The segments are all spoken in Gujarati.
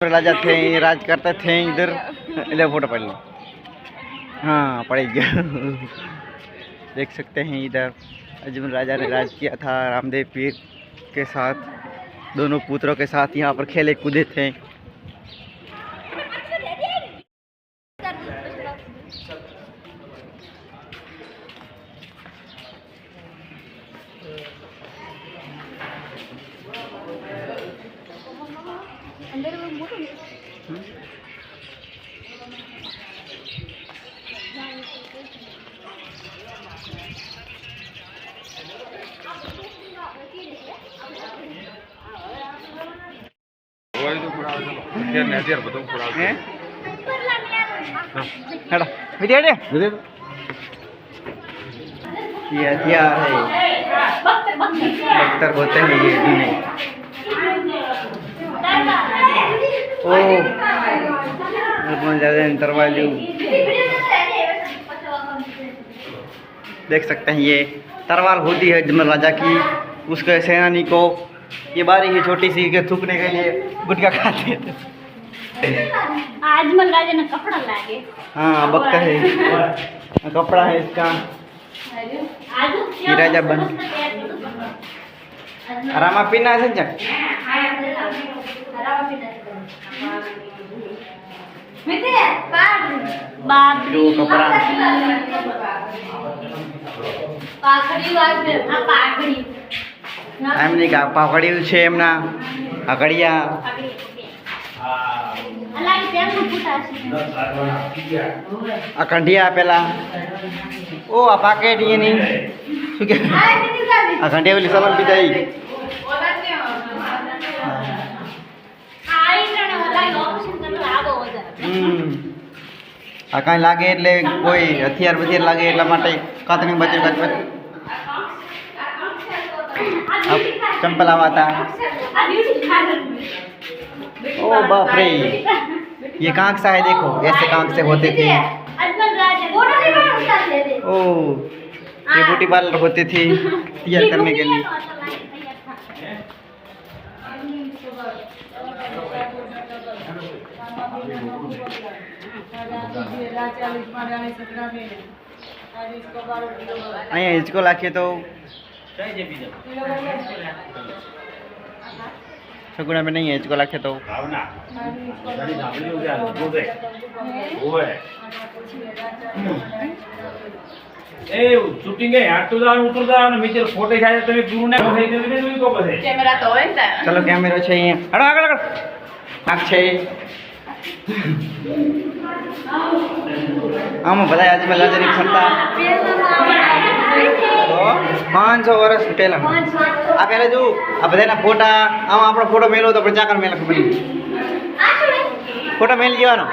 राजा थे राज करते थे इधर, ले फ़ोटो पढ़ लो। हाँ पड़ गया। देख सकते हैं इधर अजमेर राजा ने राज किया था, रामदेव पीर के साथ, दोनों पुत्रों के साथ यहाँ पर खेले कूदे थे। ये हथियार है? बख्तर होते हैं। ये भी नहीं। ओ जाते देख सकते हैं ये। तरवार होती है अजमल राजा की। उसके सेनानी को ये बारी है छोटी सी के थूकने के लिए गुटखा खाते थे। આજમલ રાજાના કપડા લાગે हाँ बख्तर है कपड़ा है इसका આજુ ये राजा बन रामा पीना है संजय જો કપડા પાઘડી વાગે આ પાઘડી એમ નહીં કે પાકડ્યું છે એમના આગળિયા અલા તેનું ફૂટાશે આ કંઢિયા આપેલા. ઓ આ પાકેટ એની. શું કે? આ કંઢિયા ઓલી સલમ પીધા ઈ. આઈ જણે ઓલા ઓપ્શન કરવા આવો વધારે. હમ. આ કાંઈ લાગે એટલે કોઈ હથિયાર બથિયાર લાગે એટલા માટે કાતરી બચી કાતરી ચંપલાવા ચંપલ આવા હતા ओ बाप रे ये कांक सा है देखो ऐसे कांक से होते थे આજમલ રાજા બોલો નહીં પણ ઉતાર દે ओ ये ब्यूटी पार्लर होते थे तैयार करने के लिए અહીંયા હિંચકો લાખીએ તો સગુણા બેન અહીંયા હિંચકો લાખીએ તો ભાવના બધાની સાંભળ્યું છે આ લોકો છે હોય એ શૂટિંગ એ હાટું દાવાનું ઉતરું દાવાનું મિચર ફોટે થાય તમે ગુરુ ને થઈ જશે ને તો પછી કેમેરા તો હોય ને ચલો કેમેરો છે અહીંયા હડો આગળ આગળ આંખ છે આમાં બધા આજમાં લાજરી ફરતા તો પાંચસો વર્ષ પહેલા. આ પહેલા જો, આ બધાના ફોટા, આમાં આપણો ફોટો મેળવો તો આપણે ચાકર મેળો ખબર ફોટો મેળી જવાનો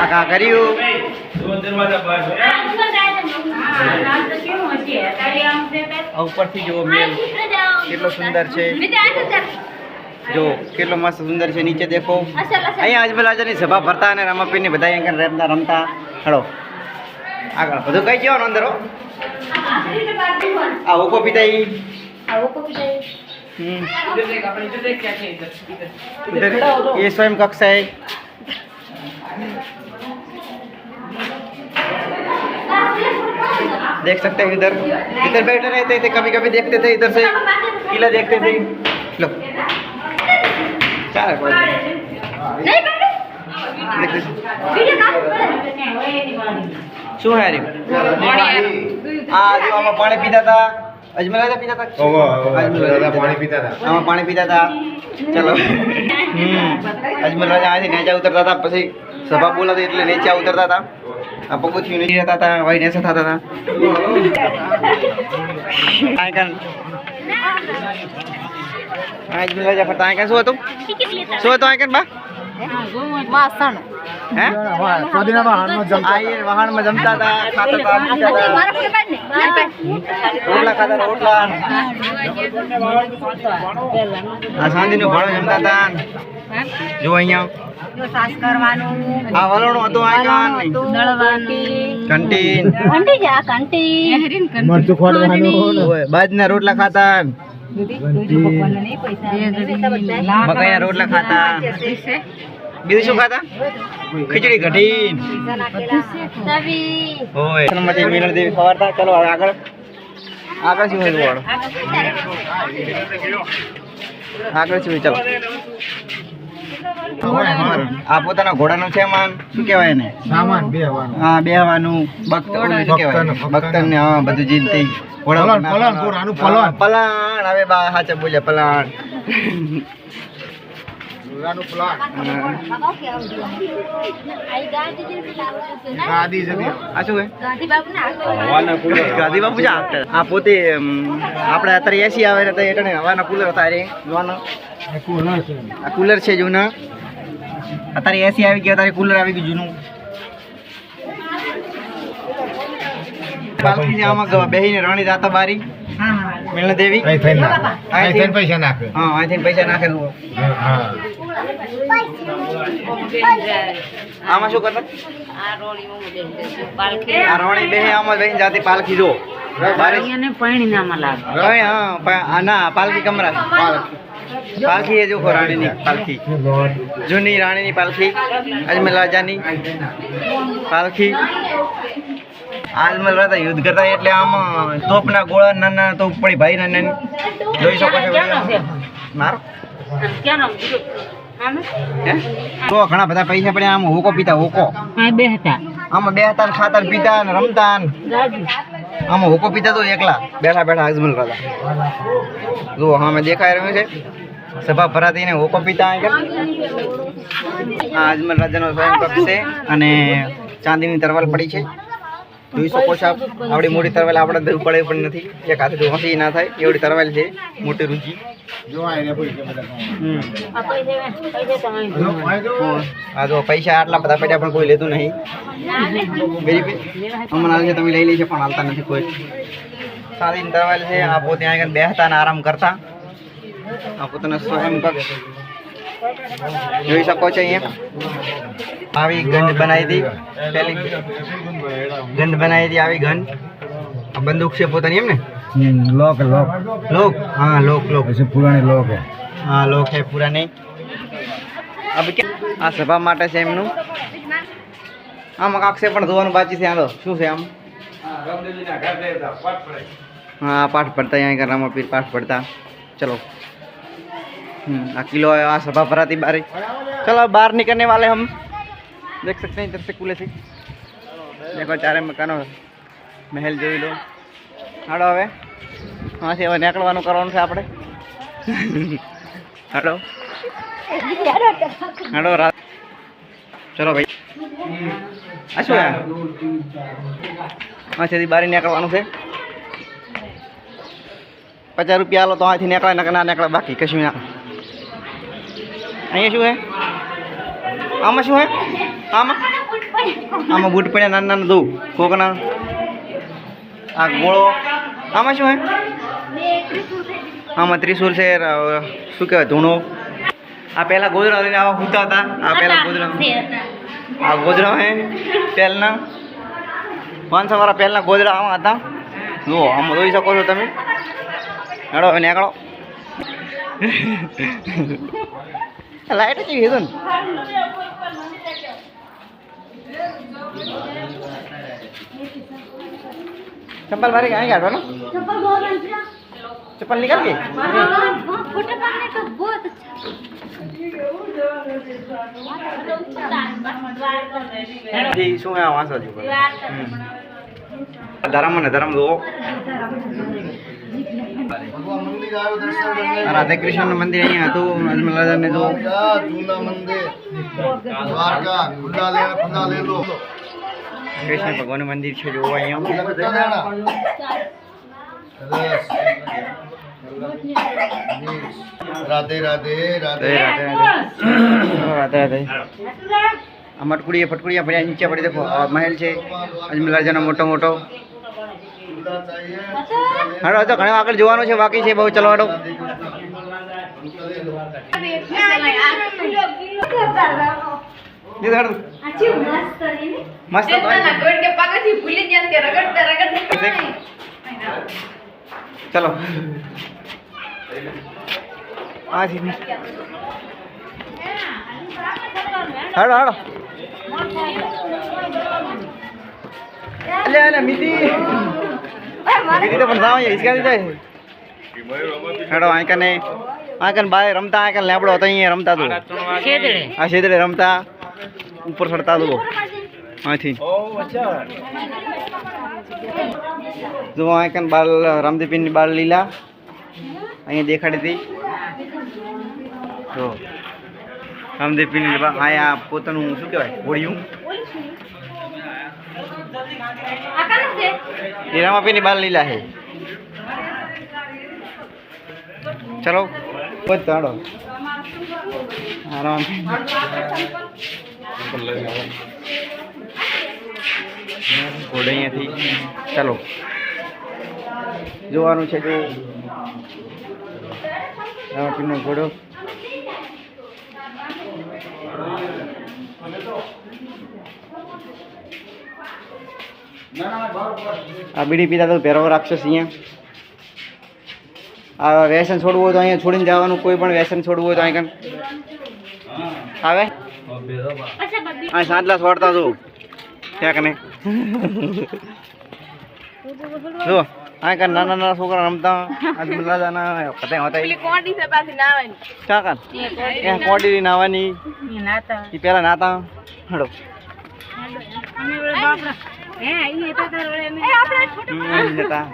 આ કા કર્યું? દરવાજા ઉપરથી જુઓ મેલ કેટલો સુંદર છે. જો કેટલો મસ્ત સુંદર છે નીચે દેખો અહીંયા આજુબાજુની સભા ભરતા અને રમાપીને બધા અહીંયા રમતા રમતા હળો આગળ બધું કઈ જવાનું અંદર હો આ ઓકો પીતા ઈ હમ इधर ये स्वयं कक्षा है देख सकते हैं इधर इधर बैठे रहते थे कभी कभी देखते थे इधर से किला देखते थे लो ચાલે શું હારી આ જો આમાં પાણી પીતા હતા અજમેરા હતા પીતા હતા અજમેરા પાણી પીતા હતા આમાં પાણી પીતા હતા ચલો અજમેરા આજે નીચે ઉતરતા હતા પછી સભા બોલાતી એટલે નીચે ઉતરતા હતા. આ પગુથી નીચે રહેતા હતા ભાઈ નેસા થતા હતા. કાંઈ કાંઈ. અજમેર રાજા ફરતા. આ કાન શું હતું? શું હતું આ કાન બા? વાસણ હે? આ એ વાહનમાં જમતા હતા ખાતા હતા પીતા હતા. રોટલા ખાતા રોટલા. આ સાંજનું ભાડું જમતા હતા. જો અહીંયા સાસ કરવાનું આ વલણું હતું આ કાન નહીં દળવાનું કંટીન કંટી જા કંટી મરચું ખોડવાનું ઓય, બાજરીના રોટલા ખાતા. મકાઈના રોટલા ખાતા. બીજું શું ખાતા ખીચડી કઢી તવી ઓય સનમતી મિલણ દેવી ખવાડતા ચલો હવે આગળ આગળ શું આગળ શું? ચલો. આ પોતાના ઘોડાનું છે માન શું કહેવાય એને? સામાન બે હા બેહવાનું શું કહેવાય? ને હા બધું પલાણ, પલાણ, નાખવાના. પલાણ. પલાણ. હવે બા હાચે બોલે પલાણ. ગાદી જતી. આ શું હે ગાંધી બાપુ ને ગાંધી બાપુ છે આ- પોતે આપણે અત્યારે એસી આવે ને તો એટલે હવાના કુલર હતા રે જોવાના. કુલર છે. આ કુલર છે જૂના. અત્યારે એસી આવી ગયા અત્યારે કુલર આવી ગયું જૂનું. પાલખી આમાં બેહીને રાણી જાતા બારી. મિલન દેવી. થઈને પૈસા નાખે હા અહીંથી પૈસા નાખે આમાં શું કરતા? આ રોણી બેહે આમાં બેહીને જાતી પાલખી જો. કઈ હા ના પાલખી કમરા. પાલખી. એ જો રાણીની પાલખી. જૂની રાણીની પાલખી અજમેર રાજાની પાલખી અજમેર રાજા યુદ્ધ કરતા એટલે આમ તોપના ગોળા નાના તોપ પડી ભાઈ નાના જોઈ શકો છો મારો? ઘણા બધા પૈસા પડ્યા, આમ હોકો પીતા હોકો. બે હતા. આમાં બે હતા ખાતા પીતા ને રમતા આમાં હોકો પીતા તો એકલા. બેઠા બેઠા અજમલ રાજા જુઓ, હા દેખાઈ રહ્યું છે. સભા ભરાતી ને હોકો પીતા આગળ. આ અજમલ રાજાનો સ્વયં પક્ષ છે અને ચાંદીની તરવાલ પડી છે. જોઈ શકો છો આપ. આવડી મોટી તરવાલ આપણે દૂર પડે પણ નથી. એક હાથે વાંસી ના થાય. એવડી તરવાલ છે. મોટી રૂચી. પૈસા જો આ જો. આ જો પૈસા આટલા બધા પડ્યા પણ કોઈ લેતું નહીં. હમણાં હાલ છે તમે લઈ લેજો પણ હાલતા નથી કોઈ. સાદી તરવાલ છે. આ પોતે આગળ બેસતા અને આરામ કરતા. આ પોતાનો સ્વયં જોઈ શકો છો અહીંયા. આવી ગંધ બનાવી હતી. પેલી ગંધ બનાવી હતી આવી ગંધ. બંદૂક છે પોતાની એમ ને? લોક લોક. લોક? હા લોક લોક. છે પુરાણી લોક હે. હા લોક હે પુરાણી. હવે કે આ સભા માટે છે એમનું. આમ કાકશે પણ ધોવાનું બાકી છે. આલો શું છે આમ? હા પાઠ પડતા અહીંયા રામાપીર પાઠ પડતા. ચલો. चलो हम्म, आ किलो आ सभा भराती बारी चलो बाहर निकलने वाले हम देख सकते हैं इधर से कूले से देखो चारे मकानो મહેલ જોઈ લો હાડો હવે હાથી હવે નીકળવાનું કરવાનું છે આપણે હાડો હાડો રાત ચલો ભાઈ આ શું આ અહીંથી બારી નીકળવાનું છે પચાસ રૂપિયા આલો તો અહીંથી નીકળે નકર ના નીકળે બાકી કશું ના અહીંયા શું હે? આમાં શું હે? આમાં? આમાં બૂટ પડ્યા નાના નાના દઉં કોકના. આ ગોળો. આમાં શું હે? આમાં ત્રિશુલ છે શું કહેવાય ધૂણો. આ પહેલાં ગોદરા લઈને આવા હુતા હતા. આ પહેલાં ગોદરા આ ગોદરા હે પહેલના. પાંચસો વાળા પહેલાં ગોદરા આવા હતા. જુઓ આમાં જોઈ શકો છો તમે. હેડો નીકળો. લાઈટ જ કીધું ને ચપ્પલ મારી ક્યાં કાઢવાનું ચપ્પલ નીકળ ગઈ જી શું આ વાંસો છું ધરમ ને ધરમ જુઓ રાધે કૃષ્ણ મંદિર અહીંયા હતું અજમલ રાજા ને જો જૂના મંદિર દ્વારકા ખુલ્લા લે ખુલ્લા લે લો કૃષ્ણ ભગવાન મંદિર છે જોવા અહીંયા. રાધે રાધે રાધે. રાધે રાધે. રાધે આ મટકુડીએ ફટકુડીયા પડ્યા નીચે પડી દેખો. મહેલ છે અજમલ રાજાનો મોટો મોટો. હાડો તો ઘણા આગળ જોવાનું છે બાકી છે બહુ ચલો હાડો. કિલો કિલો એ તો હેડો. આ ચેવું મસ્ત ચલો. હાડો હાડો. લે લે મિતી મિતી તો પણ સાવ હિસકા દીધા હાડો આંકને આંકન બાય રમતા આંકન લેબડો હતો અહીંયા રમતા તું. આ રમતા ઉપર ચડતા તું. અચ્છા જો આંકન બાલ રામદીપીની બાલ લીલા. અહીંયા દેખાડી હતી. તો રામદીપીની બા અહીંયા પોતાનું શું કહેવાય? હોળિયું. રામાપીની બાલ લીલા છે. ચલો. કોઈ તાડો આરામ ઘોડે અહીંયાથી. ચાલો. જોવાનું છે જો રામાપીરનો ઘોડો આ બીડી પીતા તો ભેરવો રાક્ષસ અહીંયા. આ વ્યસન છોડવું હોય તો અહીંયા છોડીને જવાનું કોઈ પણ વ્યસન છોડવું હોય તો અહીંયા આવે? અચ્છા બબ્બી આ સાંજલા છોડતા તું. ક્યાંક ને જો આ કાન નાના નાના છોકરા રમતા આજ બલ્લા જાના પતે હોતા કોડી છે પાછી નાવાની ચા કાન એ કોડી નાવાની એ નાતા ઈ પેલા નાતા હડો. અમે ઓલા બાપડા હે ઈ હતા તાર ઓલે અમે હમ, જતા.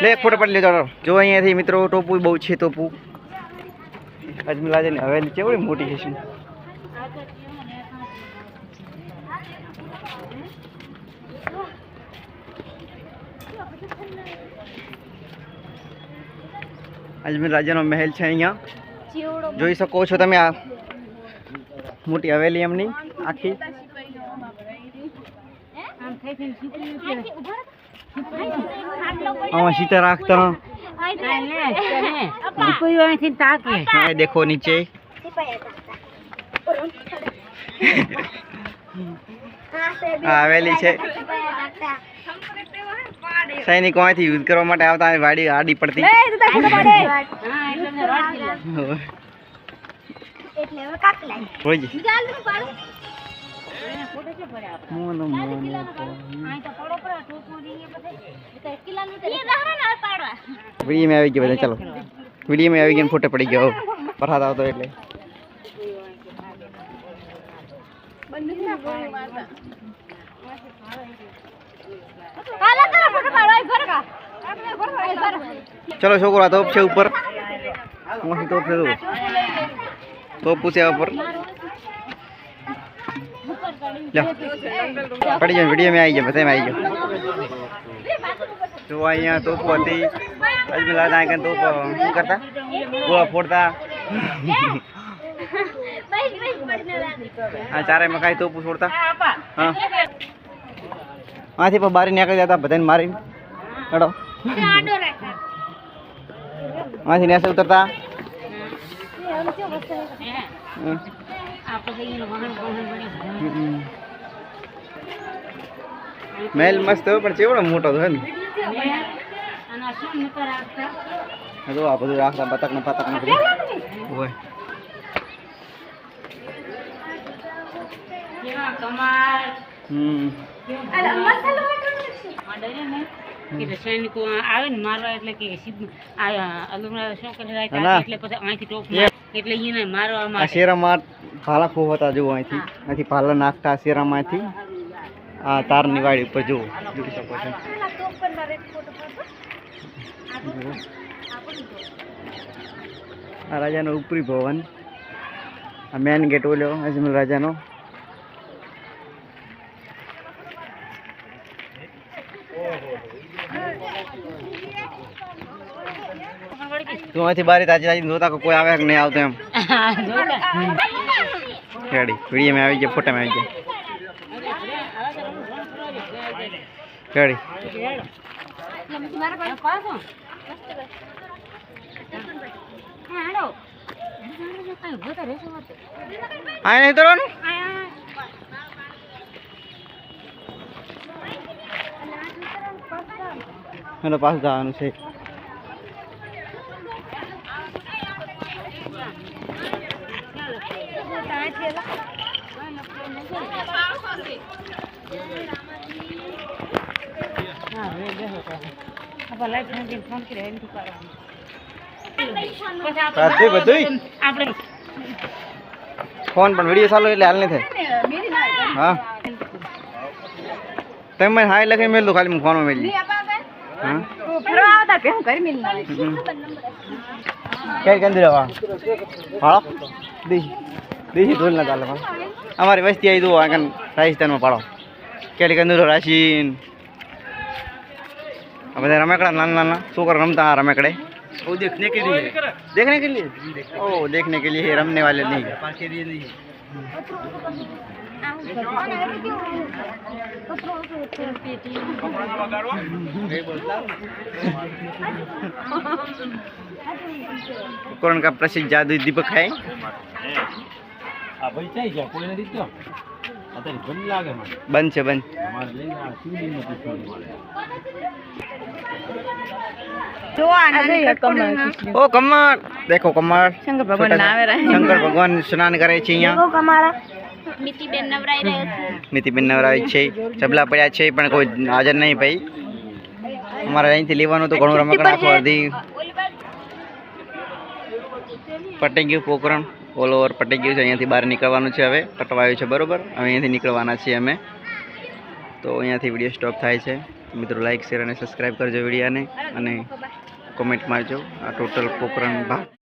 લે એક ફોટો પડી લેજો હાલો. જો અહીંયાથી મિત્રો ટોપુ બહુ છે ટોપુ અજમેલા જઈને હવેલી કેવડી મોટી છે શું અજમેર રાજાનો મહેલ છે અહીંયા ચેવડો જોઈ શકો છો તમે આ મોટી હવેલી એમની આખી આમ થઈ થઈને છીપરી ઉતરે. આથી ઊભા રહો. આટલો પડ્યો. આમાં સીતા રાખતા આ લે, તને. છીપરી અહીંથી તાકે હા રાખતા દેખો નીચે. આવેલી હવેલી છે. સૈનિકો અહીંથી યુદ્ધ કરવા માટે આવતા વાડી આડી પડતી. હા એટલે મેં રોટ દીધા. હોય. એટલે હવે કાપી લાવી. હોય જી. ચાલ હું પાડું. એને ફોટો છે પડ્યા આપણે. મોનો મોનો અહીં તો પડો પડે ટોપો દીએ પછી એ તો એક કિલ્લાનું તો- એ દાહરા ના પાડવા. વિડીયો આવી ગયા બધા ચાલો વિડીયો આવી ગયા ફોટો પડી ગયો વરસાદ આવતો એટલે કાલા તારા ફોટો પાડવા, એ ભરકા. આપણે ભરવા, એ ભરવા. ચલો છોકરો આ તોપ છે ઉપર મોટી તોપ છે તો તોપ પૂછે ઉપર લ્યો. પડી જાય વીડિયો આવી ગયા બધા આવી જાઓ. જો અહીંયા તોપ હતી. અજમેલા નાયકન તોપ શું કરતા? ગોળા ફોડતા. હા ચારે મકાઈ તોપ છોડતા હા. આથી પણ બારી નીકળી જતા બધાને આડો રાખ. આથી નેસે ઉતરતા. આપણે મહેલ મસ્ત હોય પણ ચેવડો મોટો તો ને. હજુ આ શું નતા રાખતા આ જો આ બધું રાખતા બતક ને પતક ને બધું હોય હમ કે સૈનિકો આવે ને મારવા એટલે કે આ શું કરે. એટલે પછી અહીંથી ટોપ એટલે એને મારવા આ શેરામાં ભાલા ખૂબ હતા જુઓ અહીંથી. અહીંથી ભાલા નાખતા શેરામાંથી. આ તારની વાડી ઉપર જુઓ. જોઈ શકો છો. આ રાજાનો ઉપરી ભવન. આ મેન ગેટ ઓલ્યો અજમેર રાજાનો. તું અહીંથી બારી તાજી તાજી જોતા કે કોઈ આવે કે નહીં આવતો એમ. રેડી વીડિયો આવી ગયા ફોટામાં આવી ગયા. રેડી આ નહીં તરવાનું એટલે પાછું જવાનું છે. ફોન પણ વીડિયો ચાલુ એટલે હાલ નહીં થાય. હા. તમે હાય લખી મેલું ખાલી ફોનમાં મેલી હા? ફરવા આવતા કે હું દેશી દેશી ઢોલ ના ચાલે પાડો અમારી વસ્તી આવી દો આગળ રાજસ્થાનમાં પાડો કેલી કંદુરો રાશીન આ બધા રમેકડા નાના નાના છોકરા રમતા આ રમેકડે वो देखने के लिए देखने के लिए ओ देखने के लिए रमने वाले नहीं के लिए नहीं उपकरण का प्रसिद्ध जादू दीपक है આ ભાઈ ચાઈ ગયા? કોઈ નથી થયો અત્યારે બંધ લાગે મને. બંધ છે બંધ. ઓ કમળ દેખો કમળ શંકર ભગવાન આવે શંકર સ્નાન કરે છે અહીંયા. મિતિબેન નવરાઈ છે. મિતિબેન નવરાઈ છે. ચબલા પડ્યા છે પણ કોઈ હાજર નહીં ભાઈ. અમારે અહીંથી લેવાનું તો ઘણું રમકડા અડધી. પટેંગી પોકરણ. ઓલ ઓવર પટી ગયું છે, અહીંયાથી બહાર નીકળવાનું છે હવે. પટવાયું છે, બરાબર? હવે અહીંયાથી નીકળવાના છીએ અમે. તો અહીંયાથી વીડિયો સ્ટોપ થાય છે. મિત્રો લાઇક શેર અને સબસ્ક્રાઈબ કરજો વિડીયાને. અને કોમેન્ટ મારજો. આ ટોટલ પોકરણ ભાગ.